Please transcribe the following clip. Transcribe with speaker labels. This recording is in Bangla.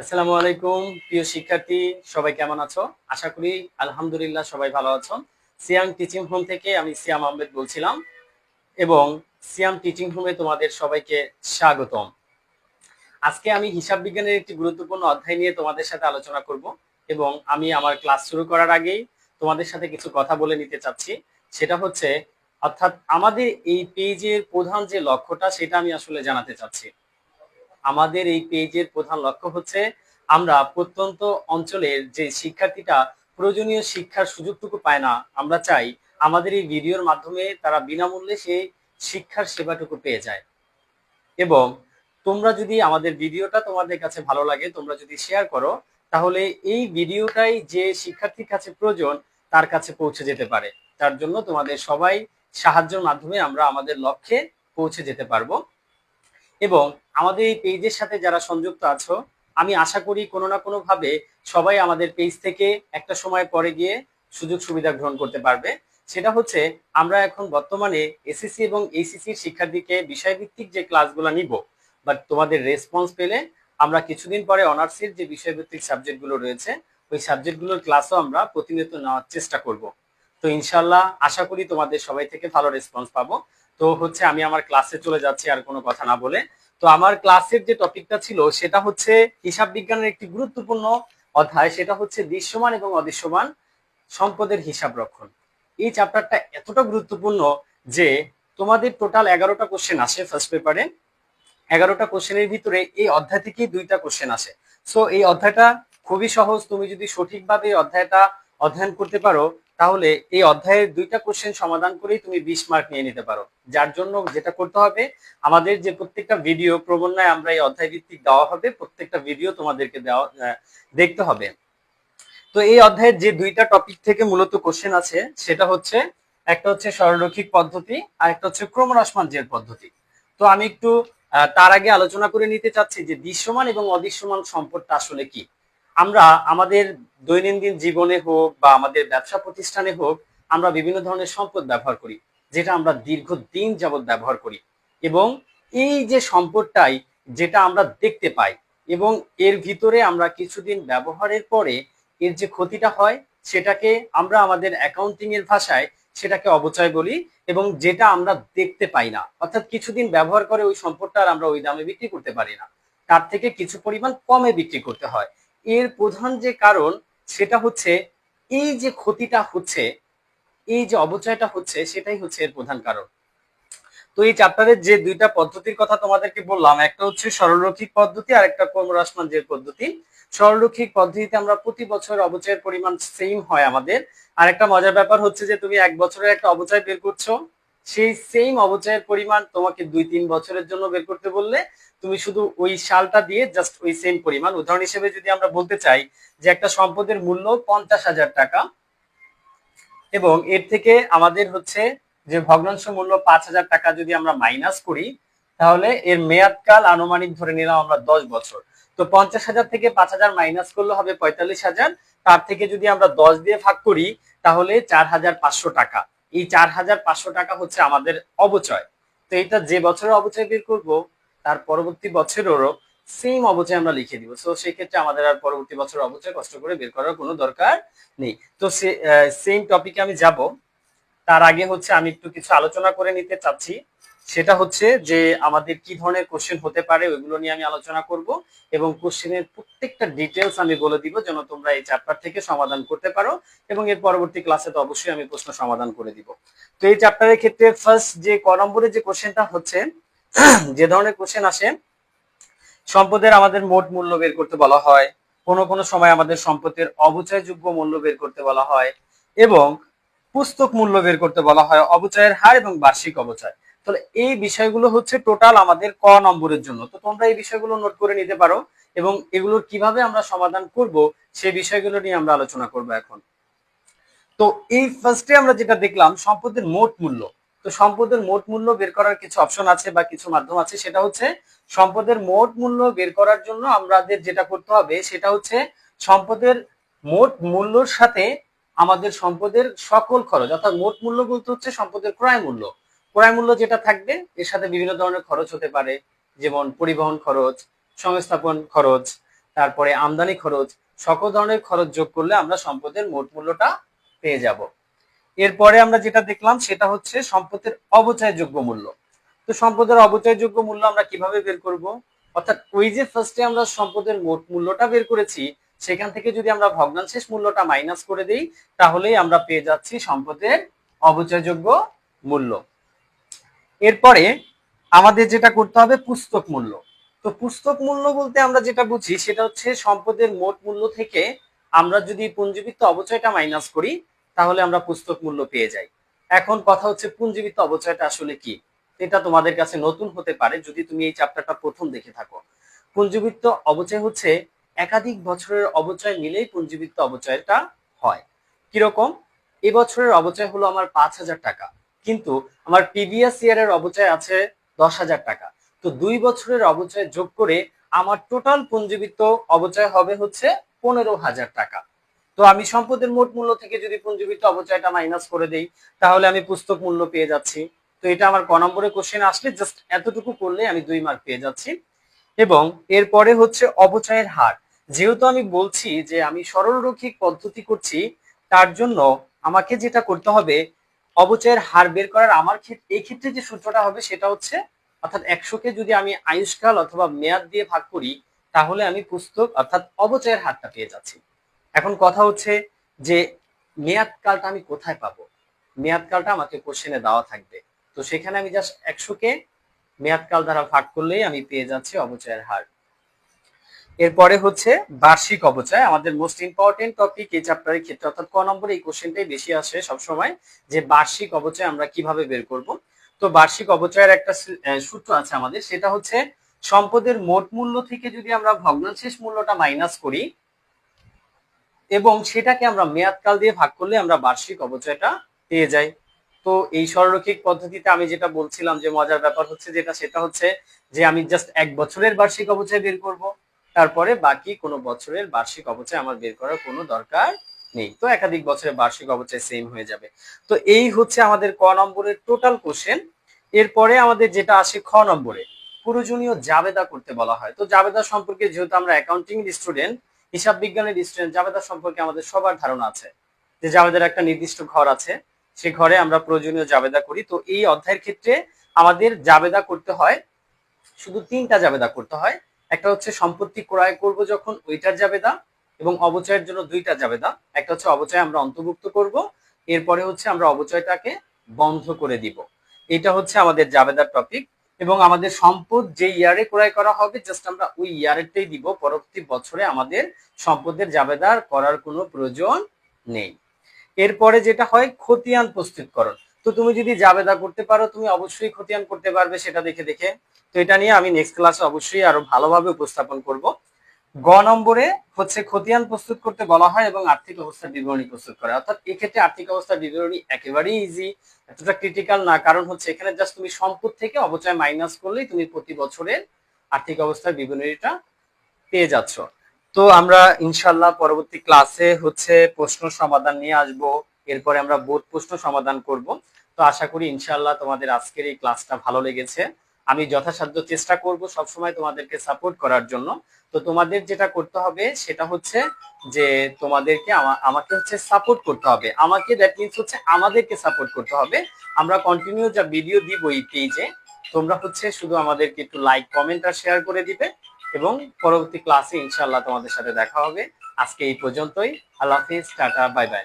Speaker 1: আসসালামু আলাইকুম, প্রিয় শিক্ষার্থী, সবাই কেমন আছো? আশা করি আলহামদুলিল্লাহ সবাই ভালো আছো সিয়াম টিচিং হোম থেকে আমি সিয়াম আহমেদ বলছিলাম এবং সিয়াম টিচিং হোমে তোমাদের সবাইকে স্বাগতম। আজকে আমি হিসাব বিজ্ঞানের একটি গুরুত্বপূর্ণ অধ্যায় নিয়ে তোমাদের সাথে আলোচনা করব এবং আমি আমার ক্লাস শুরু করার আগেই তোমাদের সাথে কিছু কথা বলে নিতে চাচ্ছি। সেটা হচ্ছে, অর্থাৎ আমাদের এই পেজের প্রধান যে লক্ষ্যটা, সেটা আমি আসলে জানাতে চাচ্ছি। আমাদের এই পেজের প্রধান লক্ষ্য হচ্ছে আমরা প্রত্যন্ত অঞ্চলের যে শিক্ষার্থীটা প্রয়োজনীয় শিক্ষার সুযোগটুকু পায় না, আমরা চাই আমাদের এই ভিডিওর মাধ্যমে তারা বিনামূল্যে সেই শিক্ষার সেবাটুকু পেয়ে যায়। এবং তোমরা যদি আমাদের ভিডিওটা তোমাদের কাছে ভালো লাগে, তোমরা যদি শেয়ার করো, তাহলে এই ভিডিওটাই যে শিক্ষার্থীর কাছে প্রয়োজন, তার কাছে পৌঁছে যেতে পারে। তার জন্য তোমাদের সবাই সাহায্যের মাধ্যমে আমরা আমাদের লক্ষ্যে পৌঁছে যেতে পারব। এবং আমাদের এই পেজের সাথে যারা সংযুক্ত আছো, আমি আশা করি কোনো না কোনো ভাবে সবাই আমাদের পেজ থেকে একটা সময় পরে গিয়ে সুযোগ সুবিধা গ্রহণ করতে পারবে। সেটা হচ্ছে, আমরা এখন বর্তমানে এসএসসি এবং এইচএসসি শিক্ষার্থীকে বিষয়ভিত্তিক যে ক্লাসগুলো নিব বাট তোমাদের রেসপন্স পেলে আমরা কিছুদিন পরে অনার্সের যে বিষয়ভিত্তিক সাবজেক্টগুলো রয়েছে, ওই সাবজেক্টগুলোর ক্লাসও আমরা প্রতিনিয়ত নেওয়ার চেষ্টা করব। তো ইনশাল্লাহ আশা করি তোমাদের সবাই থেকে ভালো রেসপন্স পাবো। তো হচ্ছে আমি আমার ক্লাসে চলে যাচ্ছি আর কোনো কথা না বলে। তো আমার ক্লাসের যে টপিকটা ছিল, সেটা হচ্ছে হিসাব বিজ্ঞানের একটি গুরুত্বপূর্ণ অধ্যায়, সেটা হচ্ছে দৃশ্যমান এবং অদৃশ্যমান সম্পদের হিসাব রক্ষণ। এই চ্যাপ্টারটা এতটা গুরুত্বপূর্ণ যে তোমাদের টোটাল এগারোটা কোশ্চেন আসে ফার্স্ট পেপারে এগারোটা কোশ্চেনের ভিতরে এই অধ্যায় থেকেই দুইটা কোশ্চেন আসে। সো এই অধ্যায়টা খুবই সহজ। তুমি যদি সঠিকভাবে এই অধ্যায়টা অধ্যয়ন করতে পারো তাহলে এই অধ্যায়ের দুইটা কোশ্চেন সমাধান করেই তুমি বিশ মার্ক নিয়ে নিতে পারো। যার জন্য যেটা করতে হবে, আমাদের যে প্রত্যেকটা ভিডিও ক্রমান্বয়ে আমরা এই অধ্যায় ভিত্তিক দেওয়া হবে, প্রত্যেকটা ভিডিও তোমাদেরকে দেওয়া দেখতে হবে। তো এই অধ্যায়ের যে দুইটা টপিক থেকে মূলত কোশ্চেন আছে, সেটা হচ্ছে, একটা হচ্ছে সরলরৈখিক পদ্ধতি, আর একটা হচ্ছে ক্রমহ্রাসমান জের পদ্ধতি। তো আমি একটু তার আগে আলোচনা করে নিতে চাচ্ছি যে দৃশ্যমান এবং অদৃশ্যমান সম্পদটা আসলে কি। আমরা আমাদের দৈনন্দিন জীবনে হোক বা আমাদের ব্যবসা প্রতিষ্ঠানে হোক, আমরা বিভিন্ন ধরনের সম্পদ ব্যবহার করি, যেটা আমরা দীর্ঘদিন যাবৎ ব্যবহার করি। এবং এই যে সম্পদটাই যেটা আমরা দেখতে পাই এবং এর ভিতরে আমরা কিছুদিন ব্যবহারের পরে এর যে ক্ষতিটা হয়, সেটাকে আমরা আমাদের অ্যাকাউন্টিং এর ভাষায় সেটাকে অবচয় বলি এবং যেটা আমরা দেখতে পাই না। অর্থাৎ কিছুদিন ব্যবহার করে ওই সম্পদটা আর আমরা ওই দামে বিক্রি করতে পারি না। তার থেকে কিছু পরিমাণ কমে বিক্রি করতে হয়। এর প্রধান যে কারণ সেটা হচ্ছে এই যে ক্ষতিটা হচ্ছে, এই যে অবচয়টা হচ্ছে সেটাই হচ্ছে এর প্রধান কারণ। তো এই চ্যাপ্টারের যে দুইটা পদ্ধতির কথা তোমাদেরকে বললাম, একটা হচ্ছে সরলরৈখিক পদ্ধতি আর একটা ক্রমহ্রাসমান যে পদ্ধতি। সরলরৈখিক পদ্ধতিতে আমরা প্রতি বছর অবচয়ের পরিমাণ সেম হয় আমাদের। আর একটা মজার ব্যাপার হচ্ছে যে তুমি এক বছরের একটা অবচয় বের করছ, সেই সেম অবচয়ের পরিমাণ তোমাকে দুই তিন বছরের জন্য বের করতে বললে তুমি শুধু ওই সালটা দিয়ে জাস্ট ওই সেম পরিমাণ। উদাহরণ হিসেবে যদি আমরা বলতে চাই যে একটা সম্পদের মূল্য পঞ্চাশ হাজার টাকা, এবং এর থেকে আমাদের হচ্ছে যে ভগ্নাংশ মূল্য পাঁচ হাজার টাকা যদি আমরা মাইনাস করি, তাহলে এর মেয়াদকাল আনুমানিক ধরে নিলাম আমরা দশ বছর। তো পঞ্চাশ হাজার থেকে পাঁচ হাজার মাইনাস করলে হবে পঁয়তাল্লিশ হাজার। তার থেকে যদি আমরা দশ দিয়ে ভাগ করি, তাহলে চার হাজার পাঁচশো টাকা। এই চার হাজার পাঁচশো টাকা হচ্ছে আমাদের অবচয়। তো এটা যে বছরের অবচয় বের করব তার পরবর্তী বছরেরও সেম অবচয় আমরা লিখে দিব। সো সেক্ষেত্রে আমাদের আর পরবর্তী বছর অবচয় কষ্ট করে বের করার কোনো দরকার নেই। তো সেম টপিকে আমি যাব। তার আগে হচ্ছে আমি একটু কিছু আলোচনা করে নিতে চাচ্ছি। সেটা হচ্ছে যে আমাদের কি ধরনের কোশ্চেন হতে পারে ওইগুলো নিয়ে আমি আলোচনা করব এবং কোশ্চেনের প্রত্যেকটা ডিটেলস আমি বলে দিব যেন তোমরা এই চ্যাপ্টার থেকে সমাধান করতে পারো এবং এর পরবর্তী ক্লাসে তো অবশ্যই আমি প্রশ্ন সমাধান করে দিব। তো এই চ্যাপ্টারের ক্ষেত্রে ফার্স্ট যে ক নম্বরের যে কোশ্চেনটা হচ্ছে যে ধরনের কোশ্চেন আসে, সম্পদের আমাদের মোট মূল্য বের করতে বলা হয়, কোনো কোনো সময় আমাদের সম্পদের অবচয়যোগ্য মূল্য বের করতে বলা হয় এবং পুস্তক মূল্য বের করতে বলা হয় অবচয়ের হার এবং বার্ষিক অবচয়। তাহলে এই বিষয়গুলো হচ্ছে টোটাল আমাদের ক নম্বরের জন্য। তো তোমরা এই বিষয়গুলো নোট করে নিতে পারো এবং এগুলোর কীভাবে আমরা সমাধান করব সেই বিষয়গুলো নিয়ে আমরা আলোচনা করব এখন। তো এই ফার্স্টে আমরা যেটা দেখলাম, সম্পদের মোট মূল্য। তো সম্পদের মোট মূল্য বের করার কিছু অপশন আছে বা কিছু মাধ্যম আছে, সেটা হচ্ছে সম্পদের মোট মূল্য বের করার জন্য আমাদের যেটা করতে হবে, সেটা হচ্ছে সম্পদের মোট মূল্যর সাথে আমাদের সম্পদের সকল খরচ, অর্থাৎ মোট মূল্য বলতে হচ্ছে সম্পদের ক্রয় মূল্য। ক্রয় মূল্য যেটা থাকবে, এর সাথে বিভিন্ন ধরনের খরচ হতে পারে, যেমন পরিবহন খরচ, সংস্থাপন খরচ, তারপরে আমদানি খরচ, সকল ধরনের খরচ যোগ করলে আমরা সম্পদের মোট মূল্যটা পেয়ে যাব। এরপরে আমরা যেটা দেখলাম সেটা হচ্ছে সম্পদের অবচয়যোগ্য মূল্য। তো সম্পদের অবচয়যোগ্য মূল্য আমরা কীভাবে বের করব? অর্থাৎ ওই যে ফার্স্টে আমরা সম্পদের মোট মূল্যটা বের করেছি, সেখান থেকে যদি আমরা ভগ্নাংশেষ মূল্যটা মাইনাস করে দেই, তাহলেই আমরা পেয়ে যাচ্ছি সম্পদের অবচয়যোগ্য মূল্য। এরপরে আমাদের যেটা করতে হবে পুস্তক মূল্য। তো পুস্তক মূল্য বলতে আমরা যেটা বুঝি, সেটা হচ্ছে সম্পদের মোট মূল্য থেকে আমরা যদি পুঞ্জীবিত্ত অবচয়টা মাইনাস করি তাহলে আমরা পুস্তক মূল্য পেয়ে যাই। এখন কথা হচ্ছে পুঞ্জীবিত্ত অবচয়টা আসলে কি? এটা তোমাদের কাছে নতুন হতে পারে যদি তুমি এই চ্যাপ্টারটা প্রথম দেখে থাকো। পুঞ্জীবিত্ত অবচয় হচ্ছে একাধিক বছরের অবচয় মিলেই পুঞ্জীবিত্ত অবচয়টা হয়। কীরকম? এবছরের অবচয় হলো আমার পাঁচ হাজার টাকা। কিন্তু আমার প্রিভিয়াস ইয়ারের অবচয় আছে দশ হাজার টাকা। তো দুই বছরের অবচয় যোগ করে আমার টোটাল পুঞ্জীবিত্ত অবচয় হবে হচ্ছে পনেরো হাজার টাকা। তো আমি সম্পদের মোট মূল্য থেকে যদি পুঞ্জীবিত্ত অবচয়টা মাইনাস করে দেই, তাহলে আমি পুস্তক মূল্য পেয়ে যাচ্ছি। তো এটা আমার ক নম্বরে কোশ্চেন আসলে জাস্ট এতটুকু করলে আমি দুই মার্ক পেয়ে যাচ্ছি। এবং এরপরে হচ্ছে অবচয়ের হার। যেহেতু আমি বলছি যে আমি সরলরৈখিক পদ্ধতি করছি, তার জন্য আমাকে যেটা করতে হবে, অবচয়ের হার বের করার আমার ক্ষেত্রে এই ক্ষেত্রে যে সূত্রটা হবে সেটা হচ্ছে, অর্থাৎ একশোকে যদি আমি আয়ুষ্কাল অথবা মেয়াদ দিয়ে ভাগ করি, তাহলে আমি পুস্তক অর্থাৎ অবচয়ের হারটা পেয়ে যাচ্ছি। এখন কথা হচ্ছে যে মেয়াদকালটা আমি কোথায় পাবো? মেয়াদকালটা আমাকে কোশ্চেনে দেওয়া থাকবে। তো সেখানে আমি জাস্ট একশোকে মেয়াদকাল দ্বারা ভাগ করলেই আমি পেয়ে যাচ্ছি অবচয়ের হার। এরপরে হচ্ছে বার্ষিক অবচয়। আমাদের মোস্ট ইম্পর্টেন্ট টপিক এই চ্যাপ্টারের ক্ষেত্রে, অর্থাৎ ক নম্বরে এই কোশ্চেনটাই বেশি আসে সবসময়, যে বার্ষিক অবচয় আমরা কীভাবে বের করব? তো বার্ষিক অবচয়ের একটা সূত্র আছে আমাদের। সেটা হচ্ছে সম্পদের মোট মূল্য থেকে যদি আমরা ভগ্নাংশেষ মূল্যটা মাইনাস করি এবং সেটাকে আমরা মেয়াদকাল দিয়ে ভাগ করলে আমরা বার্ষিক অবচয়টা পেয়ে যাই। তো এই সরলরৈখিক পদ্ধতিতে আমি যেটা বলছিলাম যে মজার ব্যাপার হচ্ছে যেটা, সেটা হচ্ছে যে আমি জাস্ট এক বছরের বার্ষিক অবচয় বের করব, তারপরে বাকি কোনো বছরের বার্ষিক অবচয় আমার বের করার কোনো দরকার নেই। তো একাধিক বছরের বার্ষিক অবচয় সেম হয়ে যাবে। তো এই হচ্ছে আমাদের ক নম্বরের টোটাল কোশ্চেন এরপরে আমাদের যেটা আসে খ নম্বরে, প্রয়োজনীয় জাবেদা করতে বলা হয়। তো জাবেদা সম্পর্কে যেহেতু আমরা অ্যাকাউন্টিং স্টুডেন্ট হিসাব বিজ্ঞানের স্টুডেন্ট জাবেদা সম্পর্কে আমাদের সবার ধারণা আছে যে জাবেদার একটা নির্দিষ্ট ঘর আছে, সে ঘরে আমরা প্রয়োজনীয় জাবেদা করি। তো এই অধ্যায়ের ক্ষেত্রে আমাদের জাবেদা করতে হয়, শুধু তিনটা জাবেদা করতে হয়। একটা হচ্ছে সম্পত্তি ক্রয় করব যখন, ওইটার জাবেদা এবং অবচয়ের জন্য দুইটা জাবেদা। একটা হচ্ছে অবচয় আমরা অন্তর্ভুক্ত করব, এরপরে হচ্ছে আমরা অবচয়টাকে বন্ধ করে দিব। এটা হচ্ছে আমাদের জাবেদার টপিক এবং আমাদের সম্পদ যে ইয়ারে ক্রয় করা হবে জাস্ট আমরা ওই ইয়ারেরটাই দিব। পরবর্তী বছরে আমাদের সম্পদের জাবেদার করার কোনো প্রয়োজন নেই। এরপরে যেটা হয়, খতিয়ান প্রস্তুতকরণ। তো তুমি যদি জাবেদা করতে পারো, তুমি অবশ্যই খতিয়ান করতে পারবে সেটা দেখে দেখে। তো এটা নিয়ে আমি নেক্সট ক্লাসে অবশ্যই আরও ভালোভাবে উপস্থাপন করব। গ নম্বরে হচ্ছে খতিয়ান প্রস্তুত করতে বলা হয় এবং আর্থিক অবস্থার বিবরণী প্রস্তুত করে অর্থাৎ এক্ষেত্রে আর্থিক অবস্থার বিবরণী একেবারেই ইজি এতটা ক্রিটিক্যাল না। কারণ হচ্ছে এখানে জাস্ট তুমি সম্পদ থেকে অবচয় মাইনাস করলেই তুমি প্রতি বছরের আর্থিক অবস্থার বিবরণীটা পেয়ে যাচ্ছ। তো আমরা ইনশাল্লাহ পরবর্তী ক্লাসে হচ্ছে প্রশ্ন সমাধান নিয়ে আসব। এরপরে আমরা বোধ প্রশ্ন সমাধান করব। তো আশা করি ইনশাল্লাহ তোমাদের আজকের এই ক্লাসটা ভালো লেগেছে। আমি যথাসাধ্য চেষ্টা করব সবসময় তোমাদেরকে সাপোর্ট করার জন্য। তো তোমাদের যেটা করতে হবে সেটা হচ্ছে যে তোমাদেরকে আমাকে হচ্ছে সাপোর্ট করতে হবে। আমাকে দ্যাট মিনস হচ্ছে আমাদেরকে সাপোর্ট করতে হবে। আমরা কন্টিনিউ যা ভিডিও দিব এই পেজে তোমরা হচ্ছে শুধু আমাদেরকে একটু লাইক কমেন্ট আর শেয়ার করে দিবে এবং পরবর্তী ক্লাসে ইনশাল্লাহ তোমাদের সাথে দেখা হবে। আজকে এই পর্যন্তই। আল্লাহ হাফিজ, টাটা বাই বাই